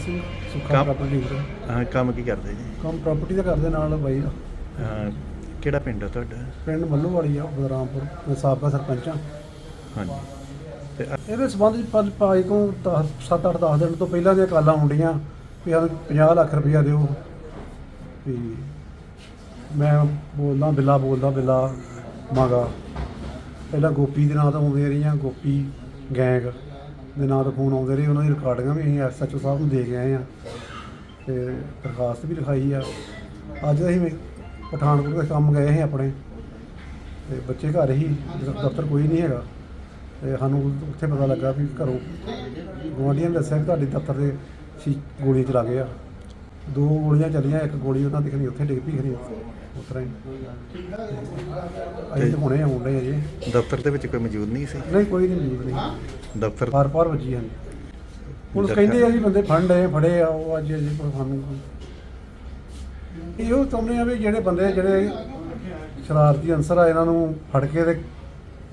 ਸਿੰਘ ਸੁੱਖਾ ਕੰਮ- property dealer ਹਾਂ ਕੰਮ ਕੀ ਕਰਦੇ ਜੀ? ਕੰਮ ਪ੍ਰਾਪਰਟੀ ਦਾ ਕਰਦੇ ਨਾਲ ਬਾਈ ਦਾ। ਹਾਂ, ਕਿਹੜਾ ਪਿੰਡ ਆ ਤੁਹਾਡਾ? ਪਿੰਡ ਮੱਲੂ ਵਾਲੀ ਆ ਬਦਰਾਮਪੁਰ ਮੈਂ ਸਾਬਕਾ ਸਰਪੰਚ ਆ। ਹਾਂਜੀ। ਤੇ ਅ- ਇਹਦੇ ਸੰਬੰਧ ਵਿੱਚ ਪੰਜ ਭਾਈ ਤੋਂ 7 8 10 ਦਿਨ ਤੋਂ ਪਹਿਲਾਂ ਦੀਆਂ ਕਾਲਾਂ ਹੁੰਦੀਆਂ ਵੀ ਸਾਨੂੰ 50 ਲੱਖ ਰੁਪਇਆ ਦਿਓ। ਵੀ ਮੈਂ ਬੋਲਦਾ ਬਿੱਲਾ ਬੋਲਦਾ ਬਿੱਲਾ ਮੰਗਾ ਪਹਿਲਾਂ ਗੋਪੀ ਦੇ ਨਾਂ ਤੋਂ ਆਉਂਦੀਆਂ ਰਹੀਆਂ ਗੋਪੀ ਗੈਂਗ। ਦੇ ਨਾਂ ਤੋਂ ਫੋਨ ਆਉਂਦੇ ਰਹੇ, ਉਹਨਾਂ ਦੀ ਰਿਕਾਰਡਿੰਗਾਂ ਵੀ ਅਸੀਂ ਐਸਐਚਓ ਸਾਹਿਬ ਨੂੰ ਦੇ ਕੇ ਆਏ ਆ ਤੇ ਦਰਖਾਸਤ ਵੀ ਲਿਖਾਈ ਆ। ਅੱਜ ਅਸੀਂ ਪਠਾਨਕੋਟ ਦੇ ਕੰਮ ਗਏ ਸੀ ਆਪਣੇ ਤੇ ਬੱਚੇ ਘਰ ਹੀ ਦਫ਼ਤਰ ਕੋਈ ਨਹੀਂ ਹੈਗਾ ਤੇ ਸਾਨੂੰ ਉੱਥੇ ਪਤਾ ਲੱਗਾ ਵੀ ਘਰੋਂ ਗੁਆਂਢੀਆਂ ਨੇ ਦੱਸਿਆ ਕਿ ਤੁਹਾਡੇ ਦਫ਼ਤਰ ਦੇ ਸੀ ਗੋਲੀ ਚਲਾ ਗਏ ਆ। ਦੋ ਗੋਲੀਆਂ ਚੱਲੀਆਂ ਇੱਕ ਗੋਲੀ ਉਹਨਾਂ ਦੀ ਖਣੀ ਉੱਥੇ ਡਿੱਗ ਪਈ ਖਣੀ ਉਸ ਤਰ੍ਹਾਂ ਹੀ। ਅਸੀਂ ਤਾਂ ਹੁਣੇ ਆਉਂਦੇ ਆ ਜੀ। ਦਫ਼ਤਰ ਦੇ ਵਿੱਚ ਕੋਈ ਮੌਜੂਦ ਨਹੀਂ ਸੀ? ਨਹੀਂ ਕੋਈ ਨਹੀਂ ਮੌਜੂਦ ਨਹੀਂ। ਦਫ਼ਤਰ ਪਾਰ ਪਾਰ ਵੱਜੀ ਹਨ ਪੁਲਿਸ ਕਹਿੰਦੇ ਆ ਜੀ ਬੰਦੇ ਫੰਡ ਹੈ ਫੜੇ ਆ ਉਹ ਅੱਜ ਜੀ ਸਾਨੂੰ ਇਹੋ ਚਾਹੁੰਦੇ ਆ ਵੀ ਜਿਹੜੇ ਬੰਦੇ ਜਿਹੜੇ ਸ਼ਰਾਰਤੀ ਅਨਸਰ ਆ ਇਹਨਾਂ ਨੂੰ ਫੜ ਕੇ ਤੇ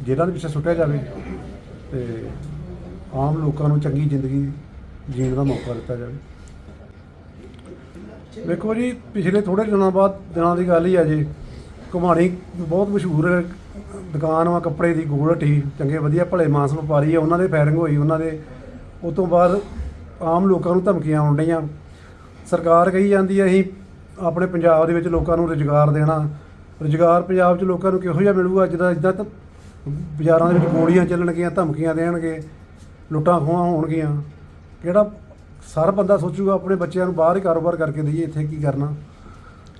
ਜੇਲ੍ਹਾਂ ਦੇ ਪਿੱਛੇ ਸੁੱਟਿਆ ਜਾਵੇ ਤੇ ਆਮ ਲੋਕਾਂ ਨੂੰ ਚੰਗੀ ਜ਼ਿੰਦਗੀ ਜੀਣ ਦਾ ਮੌਕਾ ਦਿੱਤਾ ਜਾਵੇ। ਵੇਖੋ ਜੀ ਪਿਛਲੇ ਥੋੜੇ ਦਿਨਾਂ ਬਾਅਦ ਦਿਨਾਂ ਦੀ ਗੱਲ ਹੀ ਆ ਜੀ। ਘੁਮਾਣੀ ਬਹੁਤ ਮਸ਼ਹੂਰ ਦੁਕਾਨ ਵਾ, ਕੱਪੜੇ ਦੀ ਗੋਲਟੀ ਚੰਗੇ ਵਧੀਆ ਭਲੇ ਮਾਨਸ ਵਪਾਰੀ ਆ। ਉਹਨਾਂ ਦੇ ਫਾਇਰਿੰਗ ਹੋਈ, ਉਹਨਾਂ ਦੇ। ਉਸ ਤੋਂ ਬਾਅਦ ਆਮ ਲੋਕਾਂ ਨੂੰ ਧਮਕੀਆਂ ਆਉਣ ਡਈਆਂ। ਸਰਕਾਰ ਕਹੀ ਜਾਂਦੀ ਹੈ ਅਸੀਂ ਆਪਣੇ ਪੰਜਾਬ ਦੇ ਵਿੱਚ ਲੋਕਾਂ ਨੂੰ ਰੁਜ਼ਗਾਰ ਦੇਣਾ। ਰੁਜ਼ਗਾਰ ਪੰਜਾਬ 'ਚ ਲੋਕਾਂ ਨੂੰ ਕਿਹੋ ਜਿਹਾ ਮਿਲੂਗਾ, ਜਿੱਦਾਂ ਇਦਾਂ ਤਾਂ ਬਾਜ਼ਾਰਾਂ ਦੇ ਵਿੱਚ ਗੋਲੀਆਂ ਚੱਲਣਗੀਆਂ, ਧਮਕੀਆਂ ਦੇਣਗੇ, ਲੁੱਟਾਂ ਖੋਹਾਂ ਹੋਣਗੀਆਂ। ਕਿਹੜਾ ਸਾਰਾ ਬੰਦਾ ਸੋਚੂਗਾ ਆਪਣੇ ਬੱਚਿਆਂ ਨੂੰ ਬਾਹਰ ਹੀ ਕਾਰੋਬਾਰ ਕਰਕੇ ਦਈਏ, ਇੱਥੇ ਕੀ ਕਰਨਾ।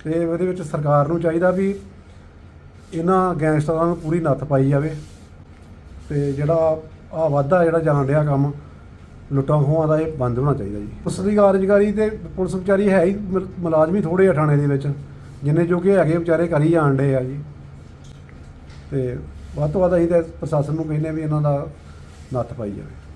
ਤੇ ਉਹਦੇ ਵਿੱਚ ਸਰਕਾਰ ਨੂੰ ਚਾਹੀਦਾ ਵੀ ਇਹਨਾਂ ਗੈਂਗਸਟਰਾਂ ਨੂੰ ਪੂਰੀ ਨੱਥ ਪਾਈ ਜਾਵੇ। ਤੇ ਜਿਹੜਾ ਆ ਵਾਧਾ ਜਿਹੜਾ ਜਾਣ ਡਿਆ ਕੰਮ, ਲੁੱਟਾਂ ਖੋਹਾਂ ਦਾ ਇਹ ਬੰਦ ਹੋਣਾ ਚਾਹੀਦਾ ਜੀ। ਪੁਲਿਸ ਦੀ ਕਾਰਜਕਾਰੀ ਤੇ ਪੁਲਿਸ ਵਿਚਾਰੀ ਹੈ ਹੀ ਮੁਲ- ਮੁਲਾਜ਼ਮ ਹੀ ਥੋੜੇ ਆ ਥਾਣੇ ਦੇ ਵਿੱਚ, ਜਿੰਨੇ ਜੋਗੇ ਹੈਗੇ ਵਿਚਾਰੇ ਕਰੀ ਜਾਣ ਡੇ ਆ ਜੀ। ਤੇ ਵੱਧ ਤੋਂ ਵੱਧ ਅਸੀਂ ਤਾਂ ਪ੍ਰਸ਼ਾਸਨ ਨੂੰ ਕਹਿੰਦੇ ਵੀ ਇਹਨਾਂ ਦਾ ਨੱਥ ਪਾਈ ਜਾਵੇ।